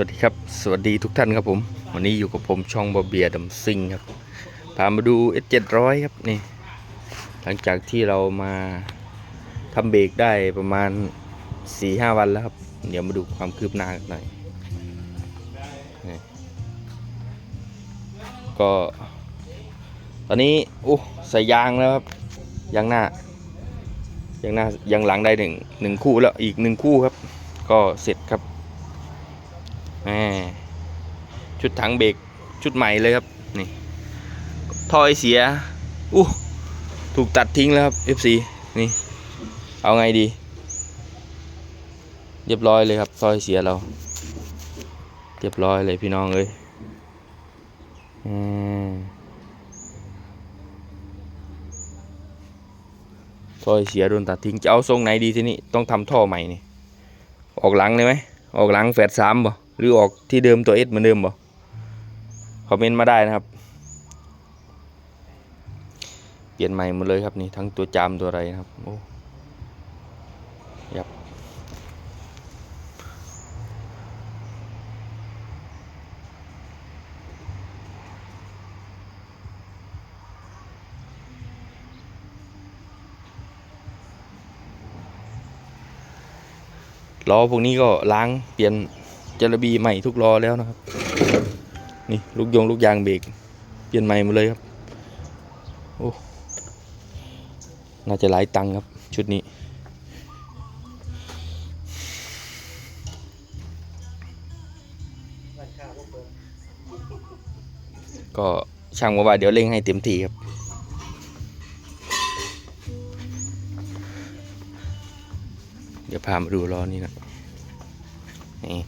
วัสดีครับ สวัสดีทุกท่านครับผม วันนี้อยู่กับผมช่องบอเบียดัมซิงครับ พามาดู S700 ครับนี่ หลังจากที่เรามาทำเบรกได้ประมาณ 4-5 วันแล้วครับ เดี๋ยวมาดูความคืบหน้ากันหน่อยนี่ก็ ตอนนี้โอ้ใส่ยางแล้วครับ ยางหน้า ยางหน้า ยางหลังได้หนึ่งหนึ่งคู่แล้วอีกหนึ่งคู่ครับ ก็เสร็จครับ ชุดถังเบรกชุดใหม่เลยครับนี่ท่อไอเสียอู้ถูกตัดทิ้งแล้วครับ FC นี่ เอาไงดี เรียบร้อยเลยครับท่อไอเสียเรา เรียบร้อยเลยพี่น้องเอ้ยอืมท่อไอเสียโดนตัดทิ้งจะเอาทรงไหนดีทีนี้ต้องทำท่อใหม่นี่ ออกหลังเลยไหมออกหลังแฟดสามบ่ หรือออกที่เดิมตัวเอสเหมือนเดิมบ่คอมเมนต์มาได้นะครับ เปลี่ยนใหม่หมดเลยครับนี่ทั้งตัวจามตัวอะไรนะครับโอ้ยับล้อพวกนี้ก็ล้างเปลี่ยน จระบีใหม่ทุกล้อแล้วนะครับ นี่ลูกยงลูกยางเบรกเปลี่ยนใหม่หมดเลยครับโอ้น่าจะหลายตังค์ครับ ชุดนี้ ก็ช่างบอกว่าเดี๋ยวเร่งให้เต็มที่ครับเดี๋ยวพามาดูล้อนี้นะนี่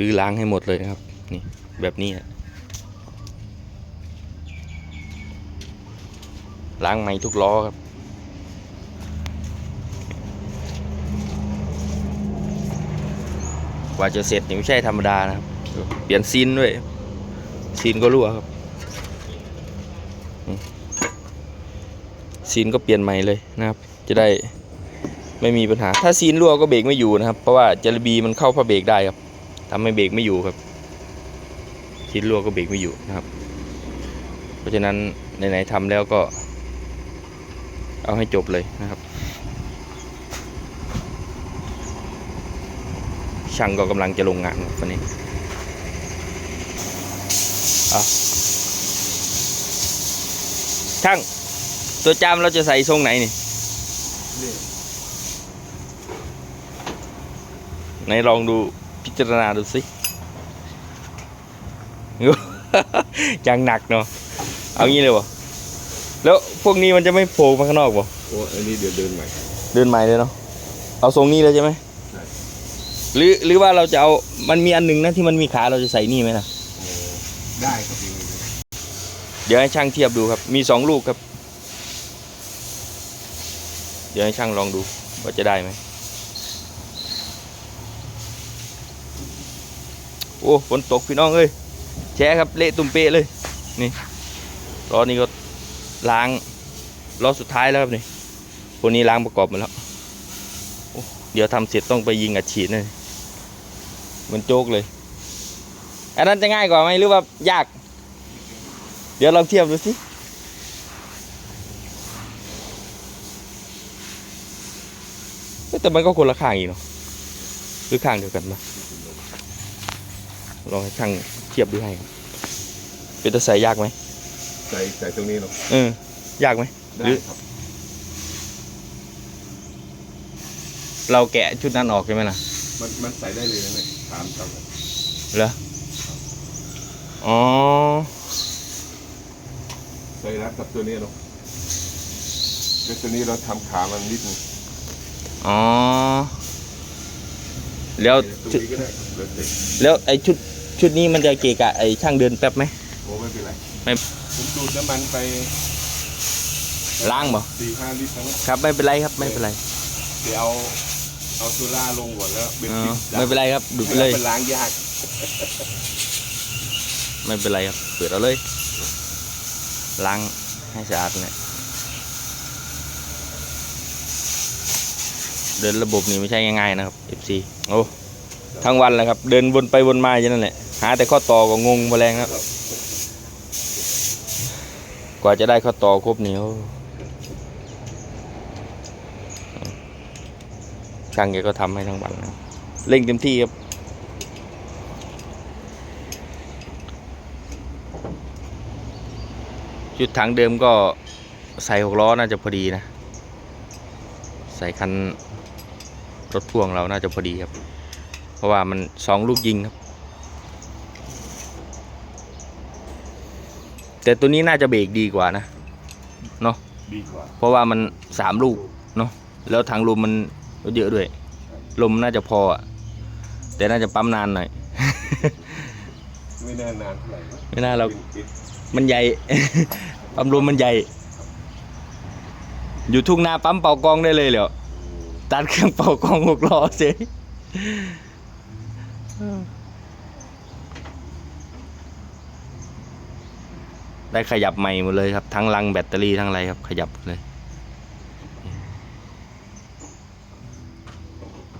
ลื้อล้างให้หมดเลยนะครับ นี่แบบนี้ล้างใหม่ทุกล้อครับกว่าจะเสร็จนี่ไม่ใช่ธรรมดานะครับ เปลี่ยนซีนด้วยซีนก็รั่วครับซีนก็เปลี่ยนใหม่เลยนะครับ จะได้ไม่มีปัญหา ถ้าซีนรั่วก็เบรกไม่อยู่นะครับ เพราะว่าจรบีมันเข้าผ้าเบรกได้ครับ ทำให้เบรกไม่อยู่ครับซีนรั่วก็เบรกไม่อยู่นะครับ เพราะฉะนั้นไหนๆทำแล้วก็ เอาให้จบเลยนะครับ ช่างก็กำลังจะลงงานครับวันนี้เอาช่าง ตัวจามเราจะใส่ทรงไหนนี่ไหนลองดู พิจารณาดูสิยังหนักเนาะเอางี้เลยบ่แล้วพวกนี้มันจะไม่โผล่มาข้างนอกบ่โอ้อันนี้เดี๋ยวเดินใหม่ เดินใหม่เลยเนาะเอาทรงนี้เลยใช่ไหมใช่หรือหรือว่าเราจะเอา มันมีอันหนึงนะที่มันมีขาเราจะใส่นี่ไหมนะได้ครับพี่เดี๋ยวให้ช่างเทียบดูครับ มีสองลูกครับ เดี๋ยวให้ช่างลองดูว่าจะได้ไหม อ้ฝนตกพี่น้องเอ้ยแช่ครับเละตุ้มเปะเลยนี่ล้อนี้ก็ล้างล้อสุดท้ายแล้วครับนี่คนนี้ล้างประกอบหมดแล้วเดี๋ยวทำเสร็จต้องไปยิงอัดฉีดเลยเหมันโจกเลย อันนั้นจะง่ายกว่าไหมหรือว่ายาก เดี๋ยวลองเทียบดูสิแต่มันก็คนละข้างอีกเนาะหรือข้างเดียวกันปะ ลองให้ช่างเทียบดูให้ครับเป็นตัวใส่ยากไหมใส่ใส่ตรงนี้เนาะเออยากไหมได้หรือครับเราแกะชุดนั้นออกใช่ไหมล่ะมันมันใส่ได้เลยนะเนี่ยถามตามกันเหรออ๋อใส่รัดกับตัวนี้เนาะแต่ตัวนี้เราทำขามันนิดนึงอ๋อแล้วตรงชุดนี้ก็ได้ครับเดินเสร็จแล้วไอชุด ชุดนี้มันจะเกะกะไอช่างเดินแป๊บไหมโอ้ไม่เป็นไรไม่ผมดูดน้ำมันไปล้างบ่สี่ห้าลิตรแล้วนะครับไม่เป็นไรครับไม่เป็นไรเดี๋ยวเอาเอาโซล่าลงก่อนแล้วเบนอ๋อซินไม่เป็นไรครับดูดไปเลยเป็นล้างยากไม่เป็นไรครับเปิดเอาเลยล้างให้สะอาดเลยเดินระบบนี้ไม่ใช่ง่ายๆนะครับ FC โอ้ได้ทั้งวันเลยครับ เดินวนไปวนมาอย่างนั้นแหละ หาแต่ข้อต่อก็งงแมลงครับกว่าจะได้ข้อต่อครบนี่โอ้ช่างแกก็ทำให้ทั้งวันนะเร่งเต็มที่ครับชุดถังเดิมก็ใส่หกล้อน่าจะพอดีนะ ใส่คันรถพ่วงเราน่าจะพอดีครับ เพราะว่ามันสองลูกยิงครับ แต่ตัวนี้น่าจะเบรกดีกว่านะเนาะดีกว่าเพราะว่ามันสามลูกเนาะแล้วทางลมมันเยอะด้วย ลมน่าจะพออะแต่น่าจะปั๊มนานหน่อย ไม่น่านานเท่าไหร่นะไม่น่าเราติดมันใหญ่ ปั๊มลมมันใหญ่ อยู่ทุ่งนาปั๊มเป่ากองได้เลยเหรอตัดเครื่องเป่ากองหกล้อเสีย ได้ขยับใหม่หมดเลยครับ ทั้งลังแบตเตอรี่ทั้งอะไรครับ ขยับเลย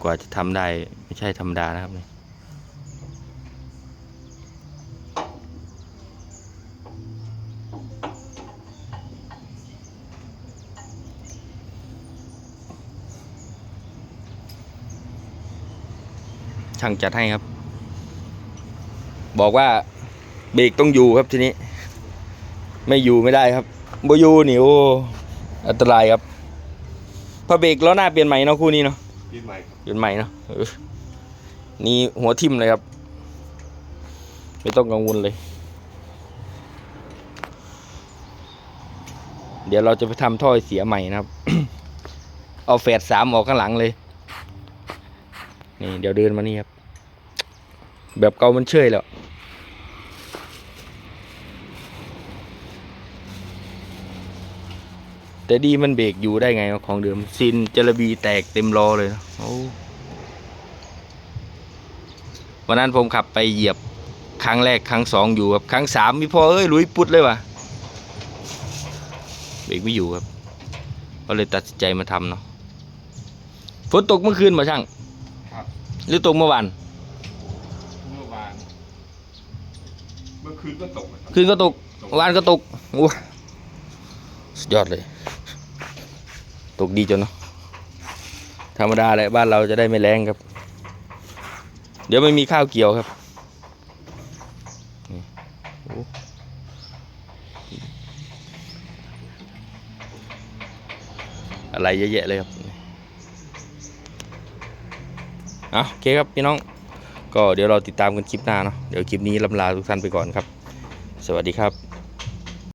กว่าจะทำได้ไม่ใช่ธรรมดานะครับนี่ช่างจัดให้ครับ บอกว่าเบรกต้องอยู่ครับทีนี้ ไม่อยู่ไม่ได้ครับบอยู่นี่โอ้อันตรายครับพอเบรกล้อหน้าเปลี่ยนใหม่เนาะคู่นี้เนาะติดใหม่ครับเปลี่ยนใหม่เนาะเออนี่หัวทิ่มเลยครับ ไม่ต้องกังวลเลย เดี๋ยวเราจะไปทำท่อเสียใหม่นะครับ เอาแฟดสามออกข้างหลังเลย นี่เดี๋ยวเดินมานี่ครับ แบบเก่ามันเชยแล้ว แต่ดีมันเบรกอยู่ได้ไงวะของเดิมซินจระบีแตกเต็มล้อเลยนะโอ้วันนั้นผมขับไปเหยียบครั้งแรกครั้งสองอยู่ครับครั้งสามมีพอเอ้ยลุยปุดเลยว่ะเบรกไม่อยู่ครับ ก็เลยตัดสินใจมาทำเนาะฝนตกเมื่อคืนมาช่างครับหรือตกเมื่อวานเมื่อวานเมื่อคืนก็ตกนะครับคืนก็ตกเมื่อวานก็ตกโอ้สุดยอดเลย ตกดีจนเนาะธรรมดาแหละบ้านเราจะได้ไม่แรงครับ เดี๋ยวไม่มีข้าวเกี่ยวครับอะไรเยอะแยะเลยครับเอาโอเคครับพี่น้อง ก็เดี๋ยวเราติดตามกันคลิปหน้าเนาะเดี๋ยวคลิปนี้ลำลาทุกท่านไปก่อนครับ สวัสดีครับ